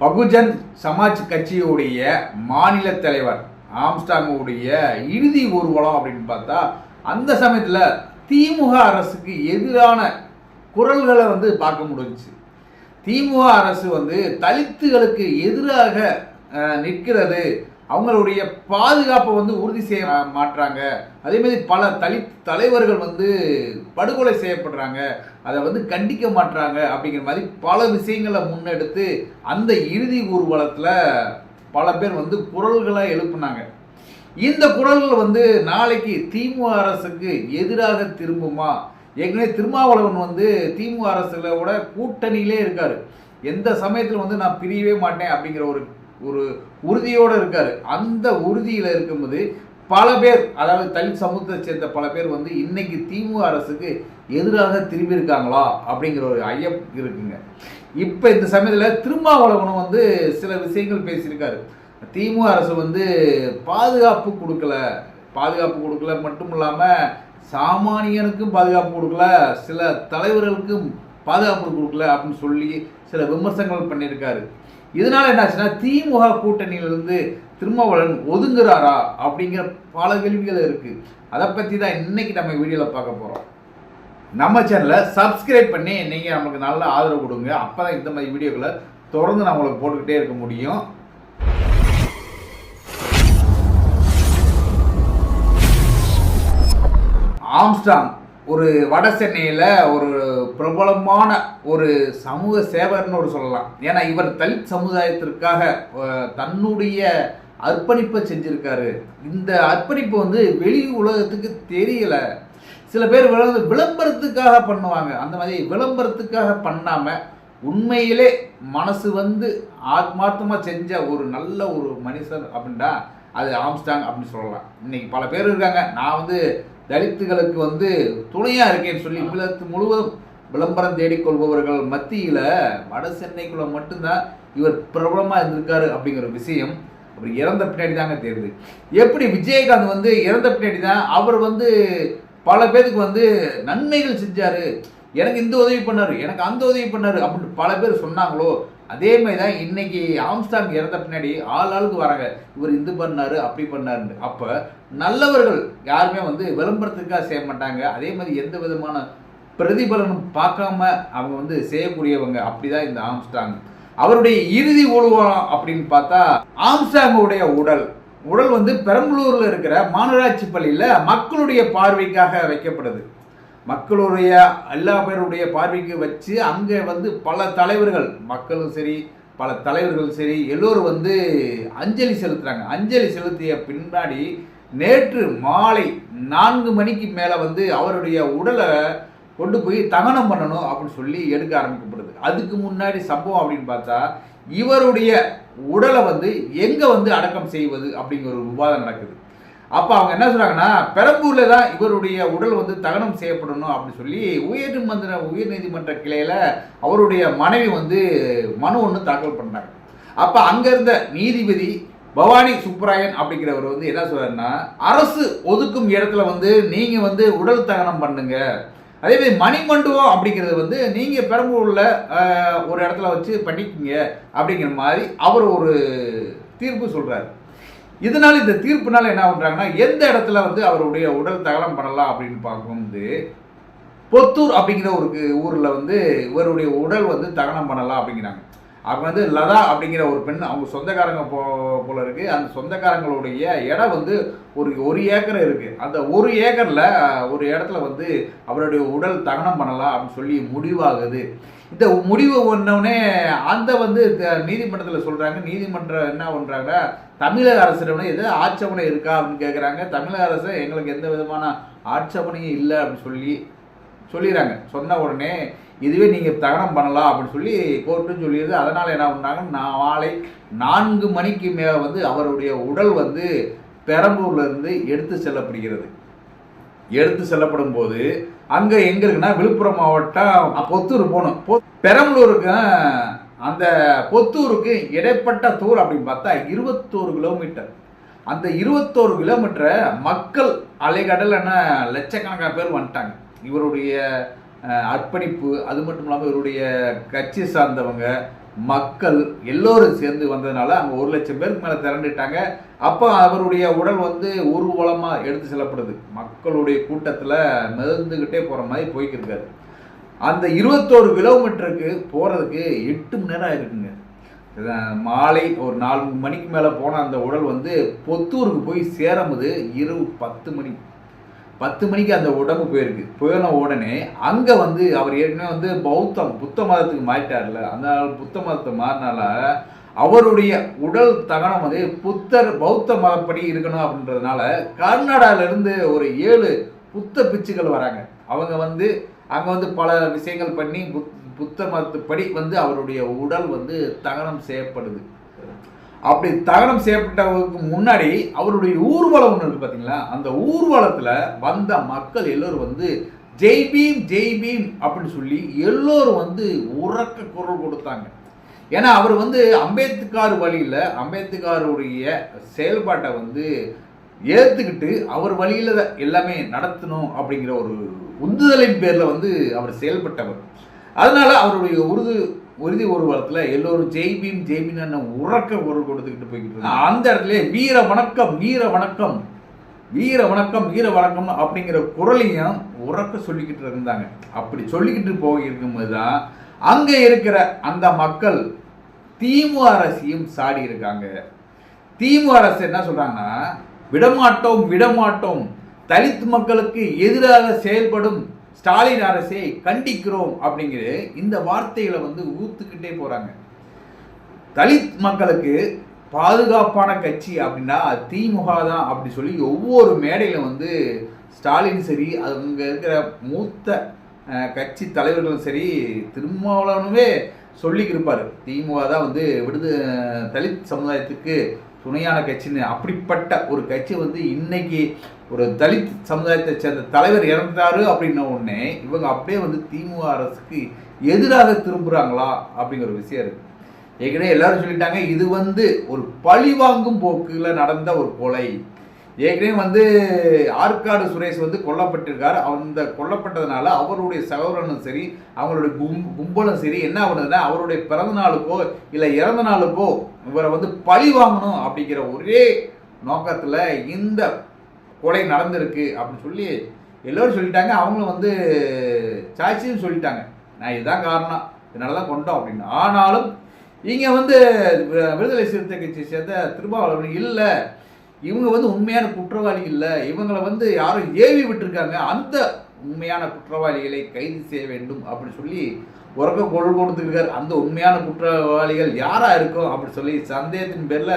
பகுஜன் சமாஜ் கட்சியுடைய மாநில தலைவர் ஆம்ஸ்டாங்குடைய இறுதி ஊர்வலம் அப்படின்னு பார்த்தா அந்த சமயத்தில் திமுக அரசுக்கு எதிரான குரல்களை வந்து பார்க்க முடிஞ்சுச்சு. திமுக அரசு வந்து தலித்துகளுக்கு எதிராக நிற்கிறது. அவங்களுடைய பாதுகாப்பை வந்து உறுதி செய்ய மாட்டுறாங்க அதே மாதிரி பல தலித் தலைவர்கள் வந்து படுகொலை செய்யப்படுறாங்க. அதை வந்து கண்டிக்க மாட்றாங்க அப்படிங்கிற மாதிரி பல விஷயங்களை முன்னெடுத்து அந்த இறுதி ஊர்வலத்தில் பல பேர் வந்து குரல்களை எழுப்புனாங்க. இந்த குரல்கள் வந்து நாளைக்கு திமுக அரசுக்கு எதிராக திரும்புமா? ஏற்கனவே திருமாவளவன் வந்து திமுக அரசுகளோட கூட்டணியிலே இருக்கார். எந்த சமயத்தில் வந்து நான் பிரியவே மாட்டேன் அப்படிங்கிற ஒரு ஒரு உறுதியோடு இருக்கார். அந்த உறுதியில் இருக்கும்போது பல பேர் அதாவது தலித் சமூகத்தை சேர்ந்த பல பேர் வந்து இன்னைக்கு திமுக அரசுக்கு எதிராக திரும்பி இருக்காங்களா அப்படிங்கிற ஒரு ஐயம் இருக்குங்க. இப்போ இந்த சமயத்தில் திருமாவளவனும் வந்து சில விஷயங்கள் பேசியிருக்காரு. திமுக அரசு வந்து பாதுகாப்பு கொடுக்கல. பாதுகாப்பு கொடுக்கல மட்டும் இல்லாமல் சாமானியனுக்கும் பாதுகாப்பு கொடுக்கல. சில தலைவர்களுக்கும் பாதுகாப்பு கொடுக்கல அப்படின்னு சொல்லி சில விமர்சனங்கள் பண்ணியிருக்காரு. இதனால என்னாச்சுன்னா திமுக கூட்டணியிலிருந்து திருமாவளவன் ஒதுங்குறாரா அப்படிங்கிற பல கேள்விகள் இருக்குது அதை பற்றி தான் இன்னைக்கு நம்ம வீடியோவில் பார்க்க போகிறோம் நம்ம சேனலை சப்ஸ்கிரைப் பண்ணி நீங்கள் நமக்கு நல்ல ஆதரவு கொடுங்க. அப்போ தான் இந்த மாதிரி வீடியோக்களை தொடர்ந்து நான் உங்களுக்கு போட்டுக்கிட்டே இருக்க முடியும். ஆம்ஸ்டாங் ஒரு வட சென்னையில் ஒரு பிரபலமான ஒரு சமூக சேவர்னு ஒரு சொல்லலாம். ஏன்னா இவர் தலித் சமுதாயத்திற்காக தன்னுடைய அர்ப்பணிப்பை செஞ்சுருக்காரு. இந்த அர்ப்பணிப்பு வந்து வெளி உலகத்துக்கு தெரியலை. சில பேர் விள- விளம்பரத்துக்காக பண்ணுவாங்க. அந்த மாதிரி விளம்பரத்துக்காக பண்ணாமல் உண்மையிலே மனசு வந்து ஆத்மார்த்தமாக செஞ்ச ஒரு நல்ல ஒரு மனுஷன் அப்படின்னா அது ஆம்ஸ்டாங் அப்படின்னு சொல்லலாம். இன்னைக்கு பல பேர் இருக்காங்க. நான் வந்து தலித்துகளுக்கு வந்து துணையாக இருக்கேன்னு சொல்லி விளத்து முழுவதும் விளம்பரம் தேடிக்கொள்பவர்கள் மத்தியில் வட சென்னைக்குள்ள மட்டும்தான் இவர் பிரபலமாக இருந்திருக்காரு அப்படிங்கிற விஷயம் அவர் இறந்த பின்னாடி தாங்க தெரியுது எப்படி விஜயகாந்த் வந்து இறந்த பின்னாடி தான் அவர் வந்து பல பேருக்கு வந்து நன்மைகள் செஞ்சார். எனக்கு இந்த உதவி பண்ணார் எனக்கு அந்த உதவி பண்ணார் அப்படின்னு பல பேர் சொன்னாங்களோ அதே மாதிரி தான் இன்னைக்கு ஆம்ஸ்டாங் இறந்த பின்னாடி ஆள் ஆளுக்கு வராங்க. இவர் இது பண்ணார் அப்படி பண்ணாருன்னு. அப்போ நல்லவர்கள் யாருமே வந்து விளம்பரத்துக்காக செய்ய மாட்டாங்க. அதே மாதிரி எந்த விதமான பிரதிபலனும் பார்க்காம அவங்க வந்து செய்யக்கூடியவங்க அப்படிதான் இந்த ஆம்ஸ்டாங். அவருடைய இறுதி ஊர்வலம் அப்படின்னு பார்த்தா ஆம்ஸ்டாங்குடைய உடல். உடல் வந்து பெரம்பலூரில் இருக்கிற மாநகராட்சி பள்ளியில் மக்களுடைய பார்வைக்காக வைக்கப்படுது. மக்களுடைய எல்லா பேருடைய பார்வைக்கு வச்சு அங்கே வந்து பல தலைவர்கள் மக்களும் சரி பல தலைவர்கள் சரி எல்லோரும் வந்து அஞ்சலி செலுத்துறாங்க. அஞ்சலி செலுத்திய பின்னாடி நேற்று மாலை நான்கு மணிக்கு மேலே வந்து அவருடைய உடலை கொண்டு போய் தகனம் பண்ணணும் அப்படின்னு சொல்லி எடுக்க ஆரம்பிக்கப்படுது. அதுக்கு முன்னாடி சம்பவம் அப்படின்னு பார்த்தா இவருடைய உடலை வந்து எங்கே வந்து அடக்கம் செய்வது அப்படிங்கிற ஒரு விவாதம் நடக்குது. அப்போ அவங்க என்ன சொல்கிறாங்கன்னா பெரம்பூரில் தான் இவருடைய உடல் வந்து தகனம் செய்யப்படணும் அப்படின்னு சொல்லி உயர்நீதிமன்ற உயர்நீதிமன்ற கிளையில் அவருடைய மனைவி வந்து மனு ஒன்று தாக்கல் பண்ணாங்க. அப்போ அங்கே இருந்த நீதிபதி பவானி சுப்ராயன் அப்படிங்கிறவர் வந்து என்ன சொல்றாருன்னா அரசு ஒதுக்கும் இடத்துல வந்து நீங்கள் வந்து உடல் தகனம் பண்ணுங்க. அதே மாதிரி மணிமண்டபம் அப்படிங்கிறது வந்து நீங்கள் பெரம்பூரில் ஒரு இடத்துல வச்சு பண்ணிக்கிங்க அப்படிங்கிற மாதிரி அவர் ஒரு தீர்ப்பு சொல்கிறார் இதனால இந்த தீர்ப்புனால என்ன பண்ணுறாங்கன்னா எந்த இடத்துல வந்து அவருடைய உடல் தகனம் பண்ணலாம் அப்படின்னு பார்க்கும்போது பொத்தூர் அப்படிங்கிற ஒரு ஊரில் வந்து இவருடைய உடல் வந்து தகனம் பண்ணலாம் அப்படிங்கிறாங்க. அவங்க வந்து லதா அப்படிங்கிற ஒரு பெண் அவங்க சொந்தக்காரங்க போ போல இருக்கு. அந்த சொந்தக்காரங்களுடைய இடம் வந்து ஒரு ஒரு ஏக்கர் இருக்கு. அந்த ஒரு ஏக்கர்ல ஒரு இடத்துல வந்து அவருடைய உடல் தகனம் பண்ணலாம் அப்படின்னு சொல்லி முடிவாகுது. இந்த முடிவு ஒன்னே அந்த வந்து நீதிமன்றத்தில் சொல்கிறாங்க நீதிமன்றம் என்ன பண்ணுறாங்க தமிழக அரசிடம் எது ஆட்சேபனை இருக்கா அப்படின்னு கேட்குறாங்க தமிழக அரசு எங்களுக்கு எந்த விதமான ஆட்சேபனையும் இல்லை அப்படின்னு சொல்லி சொல்லிடுறாங்க. சொன்ன உடனே இதுவே நீங்கள் தகனம் பண்ணலாம் அப்படின்னு சொல்லி கோர்ட்டுன்னு சொல்லிடுது அதனால் என்ன பண்ணாங்க? நாளை நான்கு மணிக்கு மேலே வந்து அவருடைய உடல் வந்து பெரம்பூர்லேருந்து எடுத்து செல்லப்படுகிறது. எடுத்து செல்லப்படும் போது அங்கே எங்கே இருக்குன்னா விழுப்புரம் மாவட்டம் பொத்தூர் போகணும். பொ- பெரம்பலூருக்கு அந்த பொத்தூருக்கு இடைப்பட்ட தூர் அப்படின்னு பார்த்தா இருபத்தோரு கிலோமீட்டர் அந்த இருபத்தோரு கிலோமீட்டரை மக்கள் அலைகடலான லட்சக்கணக்கான பேர் வந்துட்டாங்க. இவருடைய அர்ப்பணிப்பு அது மட்டும் இல்லாமல் இவருடைய கட்சி சார்ந்தவங்க மக்கள் எல்லோரும் சேர்ந்து வந்ததுனால அங்கே ஒரு லட்சம் பேருக்கு மேலே திரண்டுட்டாங்க. அப்போ அவருடைய உடல் வந்து ஊர்வலமாக எடுத்து செல்லப்படுது. மக்களுடைய கூட்டத்தில் மிதந்துக்கிட்டே போகிற மாதிரி போய்க்கிருக்காரு அந்த இருபத்தோரு கிலோமீட்டருக்கு போகிறதுக்கு எட்டு மணி நேரம் ஆயிருக்குங்க. மாலை ஒரு நாலு மணிக்கு மேலே போன அந்த உடல் வந்து பொத்தூருக்கு போய் சேரும்போது இரவு பத்து மணி. பத்து மணிக்கு அந்த உடம்பு போயிருக்கு. போயின உடனே அங்கே வந்து அவர் ஏற்கனவே வந்து பௌத்தம் புத்த மதத்துக்கு மாறிட்டார்ல. அந்த புத்த மதத்தை மாறினால அவருடைய உடல் தகனம் வந்து புத்தர் பௌத்த மதப்படி இருக்கணும் அப்படின்றதுனால கர்நாடகாவிலேருந்து ஒரு ஏழு புத்த பிச்சுகள் வராங்க. அவங்க வந்து அங்கே வந்து பல விஷயங்கள் பண்ணி புத் புத்த மதத்துப்படி வந்து அவருடைய உடல் வந்து தகனம் செய்யப்படுது. அப்படி தகனம் செய்யப்பட்டவருக்கு முன்னாடி அவருடைய ஊர்வலம் ஒன்று இருக்கு பார்த்தீங்களா அந்த ஊர்வலத்தில் வந்த மக்கள் எல்லோரும் வந்து ஜெய் பீம் ஜெய் பீம் அப்படின்னு சொல்லி எல்லோரும் வந்து உறக்க குரல் கொடுத்தாங்க. ஏன்னா அவர் வந்து அம்பேத்கர் வழியில் அம்பேத்கருடைய செயல்பாட்டை வந்து ஏற்றுக்கிட்டு அவர் வழியில் எல்லாமே நடத்தணும் அப்படிங்கிற ஒரு உந்துதலின் பேரில் வந்து அவர் செயல்பட்டவர். அதனால அவருடைய உருது உறுதி ஊர்வலத்தில் எல்லோரும் ஜெய்பீம் ஜெய்பீம் உறக்க குரல் கொடுத்துக்கிட்டு போய்கிட்டு இருந்தாங்க அந்த இடத்துல வீர வணக்கம் வீர வணக்கம் வீர வணக்கம் வீர வணக்கம் அப்படிங்கிற குரலையும் உறக்க சொல்லிக்கிட்டு இருந்தாங்க. அப்படி சொல்லிக்கிட்டு போய் இருக்கும்போது தான் அங்கே இருக்கிற அந்த மக்கள் திமு அரசையும் சாடி இருக்காங்க. திமு அரசு என்ன சொல்கிறாங்கன்னா விடமாட்டோம் விடமாட்டோம். தலித் மக்களுக்கு எதிராக செயல்படும் ஸ்டாலின் அரசை கண்டிக்கிறோம் அப்படிங்கிற இந்த வார்த்தைகளை வந்து ஊத்துக்கிட்டே போறாங்க. தலித் மக்களுக்கு பாதுகாப்பான கட்சி அப்படின்னா திமுக தான் அப்படி சொல்லி ஒவ்வொரு மேடையில வந்து ஸ்டாலின் சரி அங்க இருக்கிற மூத்த கட்சி தலைவர்களும் சரி திருமாவளவனுமே சொல்லிக்கிருப்பார். திமுக தான் வந்து விடுது தலித் சமுதாயத்துக்கு துணையான கட்சின்னு அப்படிப்பட்ட ஒரு கட்சி வந்து இன்னைக்கு ஒரு தலித் சமுதாயத்தை சேர்ந்த தலைவர் இறந்தாரு அப்படின்ன உடனே இவங்க அப்படியே வந்து திமுக அரசுக்கு எதிராக திரும்புகிறாங்களா அப்படிங்கிற ஒரு விஷயம் இருக்கு. ஏற்கனவே எல்லாரும் சொல்லிட்டாங்க இது வந்து ஒரு பழி வாங்கும் போக்குல நடந்த ஒரு கொலை. ஏற்கனவே வந்து ஆற்காடு சுரேஷ் வந்து கொல்லப்பட்டிருக்கார். அந்த கொல்லப்பட்டதுனால அவருடைய சகோதரனும் சரி அவங்களுடைய கும் கும்பலும் சரி என்ன பண்ணுதுன்னா அவருடைய பிறந்த நாளுக்கோ இல்லை இறந்த நாளுக்கோ இவரை வந்து பழி வாங்கணும் அப்படிங்கிற ஒரே நோக்கத்தில் இந்த கொலை நடந்திருக்கு அப்படின்னு சொல்லி எல்லோரும் சொல்லிட்டாங்க. அவங்களும் வந்து சாட்சியும் சொல்லிட்டாங்க. நான் இதுதான் காரணம். இதனால தான் கொண்டோம் அப்படின்னு. ஆனாலும் இங்கே வந்து வி- விடுதலை சிறுத்தை கட்சியை சேர்ந்த திருமாவளவன் இல்லை. இவங்க வந்து உண்மையான குற்றவாளி இல்லை இவங்களை வந்து யாரும் ஏவி விட்டுருக்காங்க. அந்த உண்மையான குற்றவாளிகளை கைது செய்ய வேண்டும் அப்படின்னு சொல்லி உறக்க குரல் கொடுத்துருக்காரு அந்த உண்மையான குற்றவாளிகள் யாராக இருக்கும் அப்படின்னு சொல்லி சந்தேகத்தின் பேரில்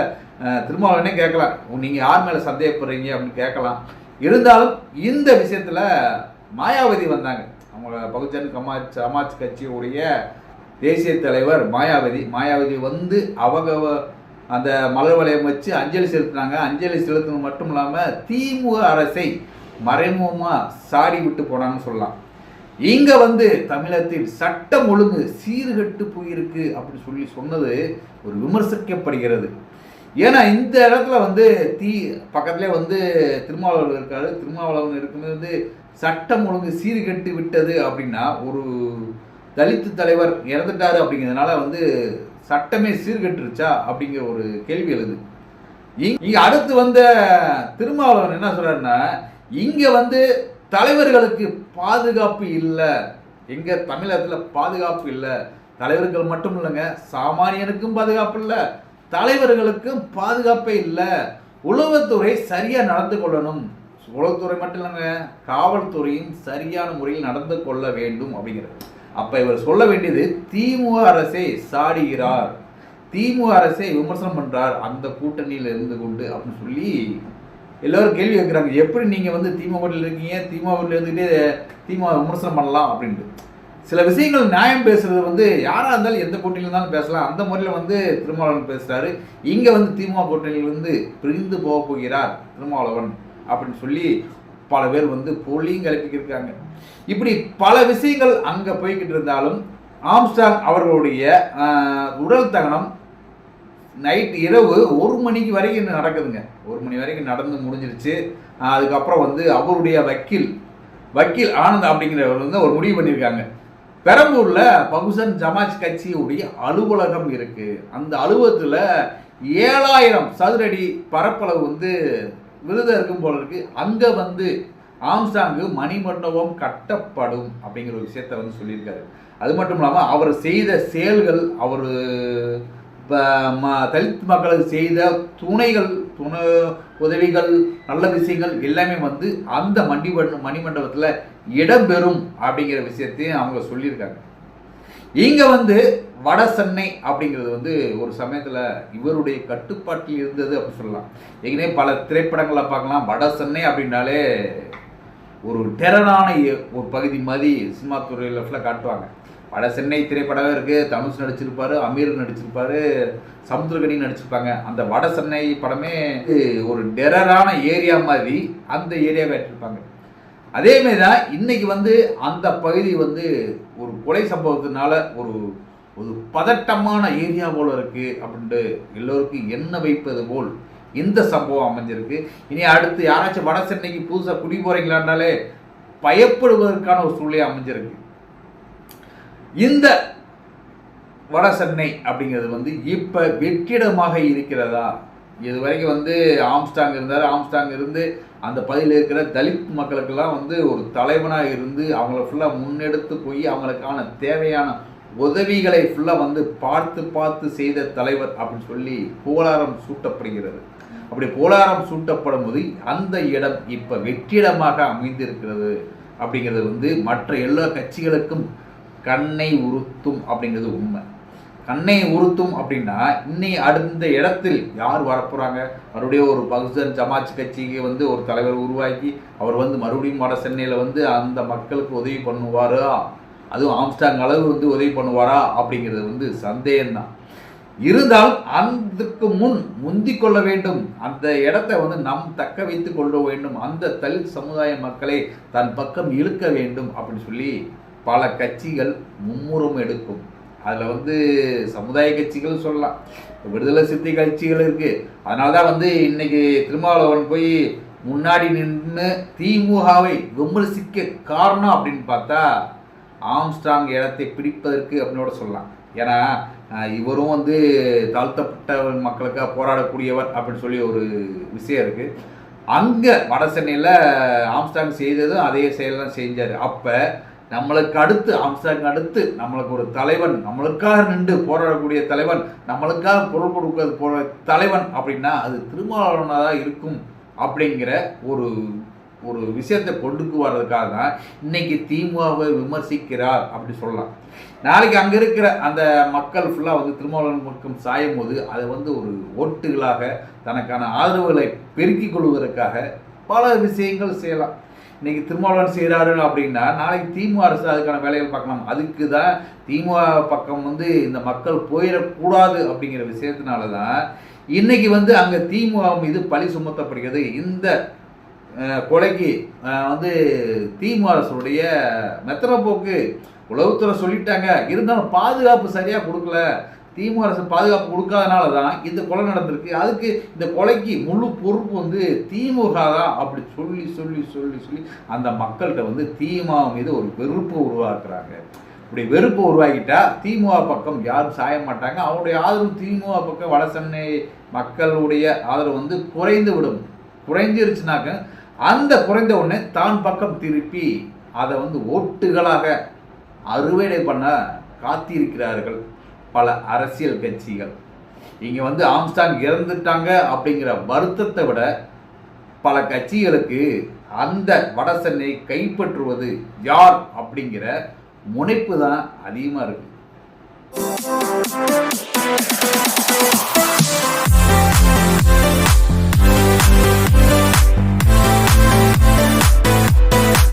திருமாவளனே திருமாவளவனே கேட்கலாம். நீங்கள் யார் மேலே சந்தேகப்படுறீங்க? அப்படின்னு கேட்கலாம். இருந்தாலும் இந்த விஷயத்தில் மாயாவதி வந்தாங்க. அவங்க பகுஜன் கமாஜ் சமாஜ் கட்சியுடைய தேசிய தலைவர் மாயாவதி. மாயாவதி வந்து அவங்க அந்த மலர் வளையம் வச்சு அஞ்சலி செலுத்தினாங்க. அஞ்சலி செலுத்தினது மட்டும் இல்லாமல் திமுக அரசை மறைமுகமாக சாடி விட்டு போனாங்கன்னு சொல்லலாம். இங்கே வந்து தமிழகத்தில் சட்டம் ஒழுங்கு சீர்கெட்டு போயிருக்கு அப்படின்னு சொல்லி சொன்னது ஒரு விமர்சிக்கப்படுகிறது. ஏன்னா இந்த இடத்துல வந்து தீ பக்கத்துலேயே வந்து திருமாவளவன் இருக்காரு. திருமாவளவன் இருக்கும்போது வந்து சட்டம் ஒழுங்கு சீர்கெட்டு விட்டது அப்படின்னா ஒரு தலித்து தலைவர் இறந்துட்டாரு அப்படிங்கிறதுனால வந்து சட்டமே சீர்கெட்டுருச்சா அப்படிங்கிற ஒரு கேள்வி எழுது. இ- இங்க அடுத்து வந்த திருமாவளவன் என்ன சொல்றாருன்னா இங்க வந்து தலைவர்களுக்கு பாதுகாப்பு இல்லை. எங்க தமிழகத்துல பாதுகாப்பு இல்லை. தலைவர்கள் மட்டும் இல்லைங்க சாமானியனுக்கும் பாதுகாப்பு இல்லை தலைவர்களுக்கும் பாதுகாப்பே இல்லை. உளவுத்துறை சரியா நடந்து கொள்ளணும். உளவுத்துறை மட்டும் இல்லைங்க காவல்துறையும் சரியான முறையில் நடந்து கொள்ள வேண்டும் அப்படிங்கிறது. அப்ப இவர் சொல்ல வேண்டியது திமுக அரசை சாடுகிறார். திமுக அரசை விமர்சனம் பண்றார் அந்த கூட்டணியில் இருந்து கொண்டு அப்படின்னு சொல்லி எல்லோரும் கேள்வி கேட்குறாங்க. எப்படி நீங்கள் வந்து திமுகவில் இருக்கீங்க? திமுகவில் ல இருந்துகிட்டே திமுக விமர்சனம் பண்ணலாம் அப்படின்ட்டு. சில விஷயங்கள் நியாயம் பேசுறது வந்து யாராக இருந்தாலும் எந்த கூட்டணியில் இருந்தாலும் பேசலாம். அந்த முறையில் வந்து திருமாவளவன் பேசுகிறாரு இங்கே வந்து திமுக கூட்டணியிலிருந்து பிரிந்து போக போகிறார் திருமாவளவன் அப்படின்னு சொல்லி பல பேர் வந்து பொலியும் கிளப்பிக்கிருக்காங்க இப்படி பல விஷயங்கள் அங்கே போய்கிட்டு இருந்தாலும் ஆம்ஸ்டாங் அவர்களுடைய உடல் தகனம் நைட் இரவு ஒரு மணிக்கு வரைக்கும் நடக்குதுங்க. ஒரு மணி வரைக்கும் நடந்து முடிஞ்சிருச்சு. அதுக்கப்புறம் வந்து அவருடைய வக்கீல் வக்கீல் ஆனந்த் அப்படிங்கிறவர் வந்து ஒரு முடிவு பண்ணியிருக்காங்க. பெரம்பூரில் பகுசன் ஜமாஜ் கட்சியுடைய அலுவலகம் இருக்குது அந்த அலுவலகத்தில் ஏழாயிரம் சதுரடி பரப்பளவு வந்து விருதம் இருக்கும் போல இருக்கு. அங்க வந்து ஆம்சாங்கு மணிமண்டபம் கட்டப்படும் அப்படிங்கிற ஒரு விஷயத்த வந்து சொல்லியிருக்காரு. அது மட்டும் இல்லாமல் அவர் செய்த செயல்கள் அவர் தலித் மக்களுக்கு செய்த துணைகள் துணை உதவிகள் நல்ல விஷயங்கள் எல்லாமே வந்து அந்த மண்டி மணிமண்டபத்தில் இடம்பெறும் அப்படிங்கிற விஷயத்தையும் அவங்க சொல்லியிருக்காங்க. இங்கே வந்து வட சென்னை அப்படிங்கிறது வந்து ஒரு சமயத்தில் இவருடைய கட்டுப்பாட்டில் இருந்தது அப்படி சொல்லலாம். ஏற்கனவே பல திரைப்படங்களை பார்க்கலாம். வட சென்னை அப்படின்னாலே ஒரு டெரரான ஒரு பகுதி மாதிரி சினிமா துறையில் ஃபுல்லாக காட்டுவாங்க. வட சென்னை திரைப்படமே இருக்குது தனுஷ் நடிச்சிருப்பாரு அமீர் நடிச்சிருப்பாரு சமுத்திரகனி நடிச்சிருப்பாங்க. அந்த வட சென்னை படமே ஒரு டெரரான ஏரியா மாதிரி அந்த ஏரியாவை காட்டியிருப்பாங்க. அதே தான் இன்னைக்கு வந்து அந்த பகுதி வந்து ஒரு கொலை சம்பவத்தினால ஒரு ஒரு பதட்டமான ஏரியா போல இருக்கு அப்படின்ட்டு எல்லோருக்கும் எண்ண வைப்பது போல் இந்த சம்பவம் அமைஞ்சிருக்கு. இனி அடுத்து யாராச்சும் வட சென்னைக்கு புதுசாக குடி போறீங்களான்னாலே பயப்படுவதற்கான ஒரு சூழ்நிலை அமைஞ்சிருக்கு. இந்த வட சென்னை அப்படிங்கிறது வந்து இப்போ வெற்றிடமாக இருக்கிறதா இது வரைக்கும் வந்து ஆம்ஸ்டாங் இருந்தார். ஆம்ஸ்டாங் இருந்து அந்த பகுதியில் இருக்கிற தலித் மக்களுக்கெல்லாம் வந்து ஒரு தலைவனாக இருந்து அவங்கள ஃபுல்லாக முன்னெடுத்து போய் அவங்களுக்கான தேவையான உதவிகளை ஃபுல்லாக வந்து பார்த்து பார்த்து செய்த தலைவர் அப்படின்னு சொல்லி கோலாரம் சூட்டப்படுகிறது. அப்படி கோலாரம் சூட்டப்படும் போது அந்த இடம் இப்போ வெற்றிடமாக அமைந்திருக்கிறது அப்படிங்கிறது வந்து மற்ற எல்லா கட்சிகளுக்கும் கண்ணை உறுத்தும் அப்படிங்கிறது உண்மை. கண்ணை உறுத்தும் அப்படின்னா இன்னை அடுத்த இடத்தில் யார் வரப்போகிறாங்க மறுபடியும் ஒரு பகுஜன் சமாஜ் கட்சிக்கு வந்து ஒரு தலைவர் உருவாக்கி அவர் வந்து மறுபடியும் வட சென்னையில் வந்து அந்த மக்களுக்கு உதவி பண்ணுவாரா? அதுவும் ஆம்ஸ்டாங் அளவு வந்து உதவி பண்ணுவாரா? அப்படிங்கிறது வந்து சந்தேகம்தான். இருந்தால் அதுக்கு முன் முந்தி கொள்ள வேண்டும். அந்த இடத்தை வந்து நம் தக்க வைத்து கொள்ள வேண்டும். அந்த தலித் சமுதாய மக்களை தன் பக்கம் இழுக்க வேண்டும் அப்படின்னு சொல்லி பல கட்சிகள் மும்முரம் எடுக்கும். அதில் வந்து சமுதாய கட்சிகள் சொல்லலாம். விடுதலை சித்தி கட்சிகள் இருக்குது அதனால தான் வந்து இன்னைக்கு திருமாவளவன் போய் முன்னாடி நின்று திமுகவை விமர்சிக்க காரணம் அப்படின்னு பார்த்தா ஆம்ஸ்டாங் இடத்தை பிடிப்பதற்கு அப்படின்னு சொல்லலாம். ஏன்னா இவரும் வந்து தாழ்த்தப்பட்ட மக்களுக்காக போராடக்கூடியவர் அப்படின்னு சொல்லி ஒரு விஷயம் இருக்குது அங்கே வட சென்னையில் ஆம்ஸ்டாங் செய்ததும் அதே செயலாம் செஞ்சார். அப்போ நம்மளுக்கு அடுத்து ஆம்ஸ்டாங் அடுத்து நம்மளுக்கு ஒரு தலைவன் நம்மளுக்காக நின்று போராடக்கூடிய தலைவன் நம்மளுக்காக பொருள் கொடுக்கறது போற தலைவன் அப்படின்னா அது திருமாவளவனாக தான் இருக்கும் அப்படிங்கிற ஒரு ஒரு விஷயத்தை கொண்டுக்கு வர்றதுக்காக தான் இன்னைக்கு திமுகவை விமர்சிக்கிறார் அப்படி சொல்லலாம். நாளைக்கு அங்கே இருக்கிற அந்த மக்கள் ஃபுல்லாக வந்து திருமாவளவன் பக்கம் சாயும் போது அதை வந்து ஒரு ஓட்டுகளாக தனக்கான ஆதரவுகளை பெருக்கிக் கொள்வதற்காக பல விஷயங்கள் செய்யலாம். இன்னைக்கு திருமாவளவன் செய்கிறாரு அப்படின்னா நாளைக்கு திமுக அரசு அதுக்கான வேலைகள் பார்க்கலாம். அதுக்கு தான் திமுக பக்கம் வந்து இந்த மக்கள் போயிடக்கூடாது அப்படிங்கிற விஷயத்தினால தான் இன்னைக்கு வந்து அங்கே திமுக மீது பழி சுமத்தப்படுகிறது. இந்த கொலைக்கு வந்து திமுக அரசுடைய மெத்தன போக்கு உளவுத்துறை சொல்லிட்டாங்க. இருந்தாலும் பாதுகாப்பு சரியாக கொடுக்கல. திமுக அரசு பாதுகாப்பு கொடுக்காதனால தான் இந்த கொலை நடந்திருக்கு. அதுக்கு இந்த கொலைக்கு முழு பொறுப்பு வந்து திமுக தான் அப்படி சொல்லி சொல்லி சொல்லி சொல்லி அந்த மக்கள்கிட்ட வந்து திமுக மீது ஒரு வெறுப்பை உருவாக்குறாங்க. இப்படி வெறுப்பு உருவாக்கிட்டா திமுக பக்கம் யாரும் சாய மாட்டாங்க. அவருடைய ஆதரவு திமுக பக்கம் வடசென்னை மக்களுடைய ஆதரவு வந்து குறைந்து விடும். குறைஞ்சிருச்சுனாக்க அந்த குறைந்த உடனே தான் பக்கம் திருப்பி அதை வந்து ஓட்டுகளாக அறுவடை பண்ண காத்திருக்கிறார்கள். பல அரசியல் கட்சிகள் இங்கே வந்து ஆம்ஸ்டாங் இறந்துட்டாங்க அப்படிங்கிற வருத்தத்தை விட பல கட்சிகளுக்கு அந்த வட சென்னை கைப்பற்றுவது யார் அப்படிங்கிற முனைப்பு தான் அதிகமாக இருக்குது